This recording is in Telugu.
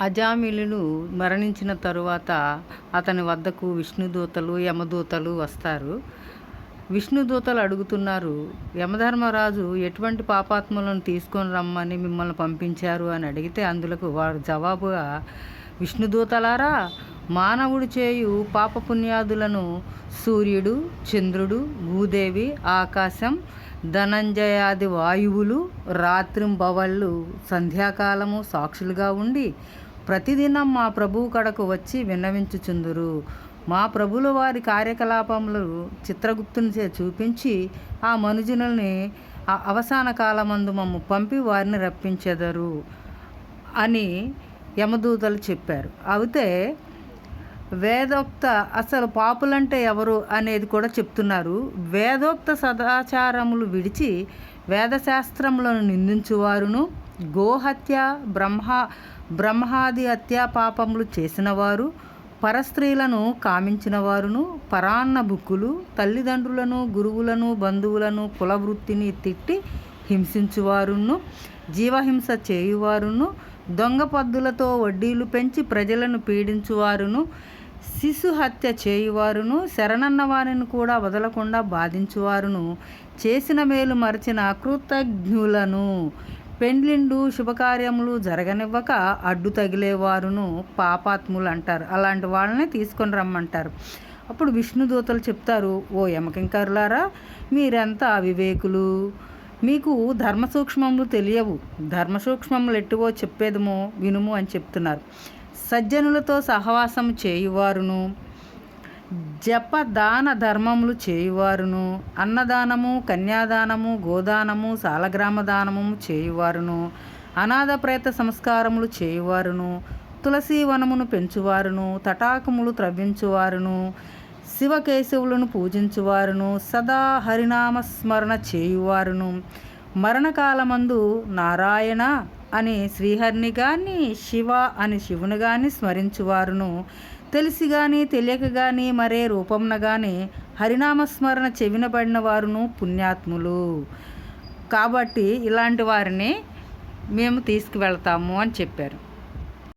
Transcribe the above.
అజామిలులు మరణించిన తరువాత అతని వద్దకు విష్ణుదూతలు యమదూతలు వస్తారు. విష్ణుదూతలు అడుగుతున్నారు యమధర్మరాజు ఎటువంటి పాపాత్మలను తీసుకొని రమ్మని మిమ్మల్ని పంపించారు అని అడిగితే అందులకు వారు జవాబుగా విష్ణుదూతలారా మానవుడు చేయు పాపపుణ్యాదులను సూర్యుడు చంద్రుడు భూదేవి ఆకాశం ధనంజయాది వాయువులు రాత్రింబవళ్ళు సంధ్యాకాలము సాక్షులుగా ఉండి ప్రతిదినం మా ప్రభువు కడకు వచ్చి విన్నవించుచుందురు. మా ప్రభుల వారి కార్యకలాపములు చిత్రగుప్తునిచే చూపించి ఆ మనుజులని అవసాన కాలమందు మమ్ము పంపి వారిని రప్పించెదరు అని యమదూతలు చెప్పారు. అయితే వేదోక్త అసలు పాపులంటే ఎవరు అనేది కూడా చెప్తున్నారు. వేదోక్త సదాచారములు విడిచి వేదశాస్త్రములను నిందించువారును. గోహత్య బ్రహ్మ బ్రహ్మాది హత్యా పాపములు చేసినవారు పరస్త్రీలను కామించిన వారును పరాన్న బుక్కులు తల్లిదండ్రులను గురువులను బంధువులను కులవృత్తిని తిట్టి హింసించువారును. జీవహింస చేయువారును. దొంగ పద్దులతో వడ్డీలు పెంచి ప్రజలను పీడించువారును. శిశు హత్య చేయువారును శరణన్న వారిని కూడా వదలకుండా బాధించువారును చేసిన మేలు మరచిన కృతజ్ఞులను. పెండ్లిండు శుభకార్యములు జరగనివ్వక అడ్డు తగిలేవారును పాపాత్ములు అంటారు అలాంటి వాళ్ళని తీసుకొని రమ్మంటారు. అప్పుడు విష్ణుదూతలు చెప్తారు ఓ యమకింకరులారా మీరెంత అవివేకులు? మీకు ధర్మ సూక్ష్మములు తెలియవు. ధర్మ సూక్ష్మములు ఎట్టువో చెప్పేదమో వినుము అని చెప్తున్నారు. సజ్జనులతో సహవాసం చేయువారును జప దాన ధర్మములు చేయువారును అన్నదానము కన్యాదానము గోదానము సాలగ్రామ దానము చేయువారును అనాథ ప్రేత సంస్కారములు చేయువారును తులసి వనమును పెంచువారును తటాకములు త్రవ్వించువారును శివకేశవులను పూజించువారును సదా హరినామస్మరణ చేయువారును. మరణకాలమందు నారాయణ అని శ్రీహరిని గాని శివ అని శివుని గాని స్మరించువారును. తెలిసి కానీ తెలియక కానీ మరే రూపంన కానీ హరినామస్మరణ చెవినబడిన వారును పుణ్యాత్ములు. కాబట్టి ఇలాంటి వారిని మేము తీసుకువెళ్తాము అని చెప్పారు.